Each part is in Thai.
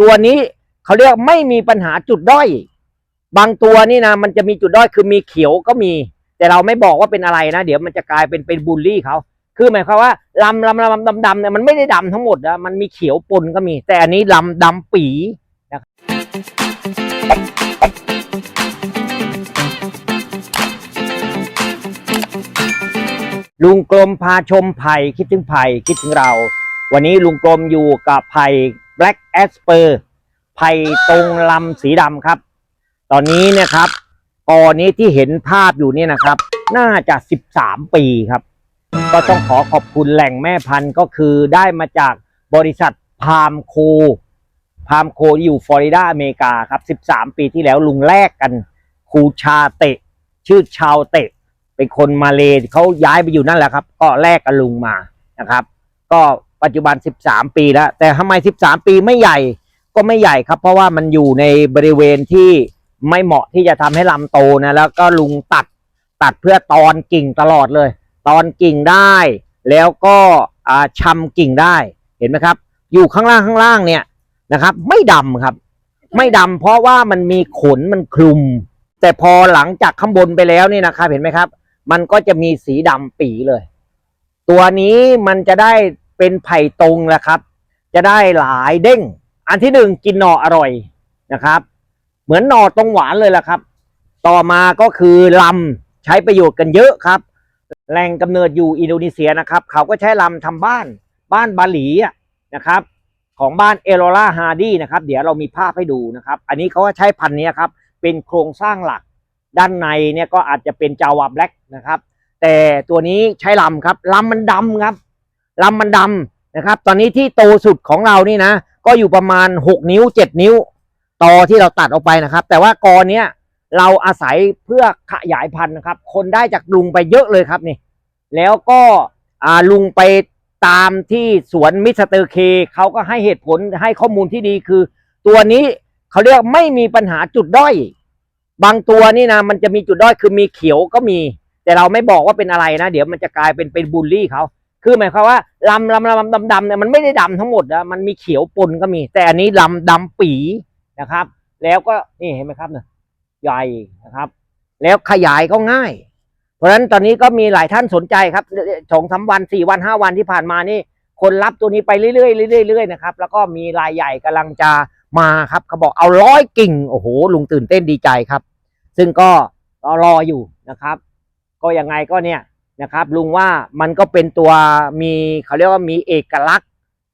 ตัวนี้เขาเรียกไม่มีปัญหาจุดด้อย บางตัวนี่นะมันจะมีจุดด้อยคือมีเขียวก็มี แต่เราไม่บอกว่าเป็นอะไรนะ เดี๋ยวมันจะกลายเป็นเป็นบูลลี่เขาคือหมายความว่าลำลำลำดำดำเนี่ยมันไม่ได้ดำทั้งหมดนะมันมีเขียวปนก็มี แต่อันนี้ลำดำปีนะครับลุงกลมพาชมไผ่คิดถึงไผ่คิดถึงเรา วันนี้ลุงกลมอยู่กับไผ่ Black Asper ไผ่ตรงลำสีดำครับ ตอนนี้เนี่ยครับกอนี้ที่เห็นภาพอยู่เนี่ยนะครับ น่าจะ 13 ปีครับ ก็ต้องขอขอบคุณแหล่งแม่พันธุ์ก็คือได้มาจากบริษัทพามโค พามโคอยู่ฟลอริดาอเมริกาครับ 13 ปีที่แล้วลุงแลกกันครูชาเตะ ชื่อชาวเตะ เป็นคนมาเลเขาย้ายไปอยู่นั่นแหละครับ ก็แลกกับลุงมานะครับ ก็ ปัจจุบัน 13 ปีแล้ว แต่ทำไม 13 ปีไม่ใหญ่ก็ไม่ใหญ่ครับ เพราะว่ามันอยู่ในบริเวณที่ไม่เหมาะที่จะทำให้ลำโตนะแล้วก็ลุงตัดตัดเพื่อตอนกิ่งตลอดเลย ตอนกิ่งได้ แล้วก็อ่าชำกิ่งได้เห็นไหมครับ อยู่ข้างล่างข้างล่างเนี่ยนะครับ ไม่ดำครับ ไม่ดำเพราะว่ามันมีขนมันคลุม แต่พอหลังจากข้างบนไปแล้วนี่นะครับเห็นไหมครับ มันก็จะมีสีดำปีเลย ตัวนี้มันจะได้ เป็นไผ่ตรงแหละครับ จะได้หลายเด้ง อันที่หนึ่งกินหน่ออร่อยนะครับ เหมือนหน่อตรงหวานเลยล่ะครับ ต่อมาก็คือลำใช้ประโยชน์กันเยอะครับแหล่งกำเนิดอยู่อินโดนีเซียนะครับ เขาก็ใช้ลำทำบ้านบ้านบาหลีนะครับ ของบ้านเอโรล่าฮาร์ดีนะครับ เดี๋ยวเรามีภาพให้ดูนะครับ อันนี้เขาก็ใช้พันธุ์นี้ครับ เป็นโครงสร้างหลัก ด้านในเนี่ยก็อาจจะเป็นจาวาแบล็กนะครับ แต่ตัวนี้ใช้ลำครับลำมันดำครับ ลำมันดำนะครับ ตอนนี้ที่โตสุดของเรานี่นะ ก็อยู่ประมาณ 6 นิ้ว 7 นิ้ว ต่อที่เราตัดออกไปนะครับ แต่ว่ากอเนี้ยเราอาศัยเพื่อขยายพันธุ์นะครับ คนได้จากลุงไปเยอะเลยครับนี่ แล้วก็ลุงไปตามที่สวนมิสเตอร์เคเขาก็ให้เหตุผลให้ข้อมูลที่ดีคือ ตัวนี้เขาเรียกไม่มีปัญหาจุดด้อย บางตัวนี่นะมันจะมีจุดด้อยคือมีเขียวก็มี แต่เราไม่บอกว่าเป็นอะไรนะ เดี๋ยวมันจะกลายเป็นเป็นบูลลี่เขา คือหมายความว่าลำลำลำดำดำเนี่ยมันไม่ได้ดำทั้งหมดนะมันมีเขียวปนก็มี แต่อันนี้ลำดำปีนะครับ แล้วก็นี่เห็นไหมครับเนี่ยใหญ่นะครับ แล้วขยายก็ง่าย เพราะฉะนั้นตอนนี้ก็มีหลายท่านสนใจครับสองสามวันสี่วันห้าวันที่ผ่านมานี่ คนรับตัวนี้ไปเรื่อยๆเรื่อยๆเรื่อยนะครับ แล้วก็มีรายใหญ่กำลังจะมาครับเขาบอกเอาร้อยกิ่งโอ้โหลุงตื่นเต้นดีใจครับ ซึ่งก็รออยู่นะครับ ก็ยังไงก็เนี่ย นะครับ ลุงว่ามันก็เป็นตัวมีเขาเรียกว่ามีเอกลักษณ์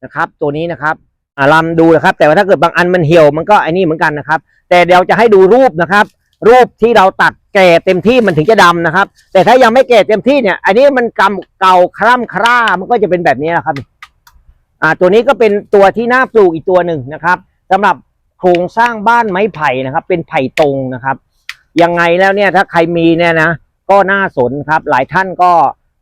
นะครับ ตัวนี้นะครับอ่าลำดูนะครับ แต่ว่าถ้าเกิดบางอันมันเหี่ยวมันก็ไอ้นี่เหมือนกันนะครับ แต่เดี๋ยวจะให้ดูรูปนะครับ รูปที่เราตัดแก่เต็มที่มันถึงจะดำนะครับ แต่ถ้ายังไม่แก่เต็มที่เนี่ย อันนี้มันกำเก่าคร่ำคร่ามันก็จะเป็นแบบนี้นะครับอ่าตัวนี้ก็เป็นตัวที่น่าปลูกอีกตัวหนึ่งนะครับสำหรับโครงสร้างบ้านไม้ไผ่นะครับ เป็นไผ่ตรงนะครับยังไงแล้วเนี่ยถ้าใครมีเนี่ยนะ ก็น่าสนครับ หลายท่านก็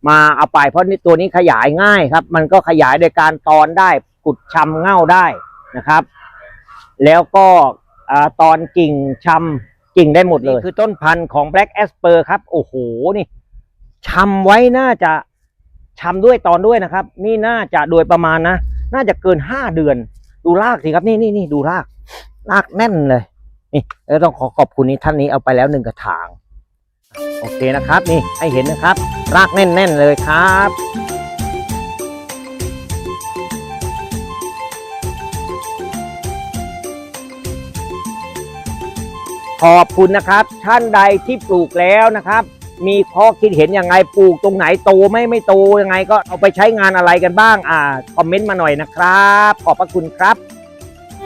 มาเอาไปเพราะนี่ตัวนี้ขยายง่ายครับ มันก็ขยายโดยการตอนได้กุดชำเง่าได้นะครับ แล้วก็ตอนกิ่งชำกิ่งได้หมดเลย คือต้นพันธุ์ของ Black Asper ครับ โอ้โหนี่ชำไว้น่าจะชำด้วยตอนด้วยนะครับ นี่น่าจะโดยประมาณนะ น่าจะเกินห้าเดือน ดูรากสิครับนี่นี่นี่ดูรากรากแน่นเลยนี่แล้วต้องขอขอบคุณนี่ท่านนี้เอาไปแล้วหนึ่งกระถาง โอเคนะครับนี่ให้เห็นนะครับ รากแน่น ๆ เลยครับขอบคุณนะครับ ท่านใดที่ปลูกแล้วนะครับ มีข้อคิดเห็นยังไงปลูกตรงไหนโตไม่ไม่โตยังไงก็เอาไปใช้งานอะไรกันบ้างอ่าคอมเมนต์มาหน่อยนะครับ ขอบพระคุณครับ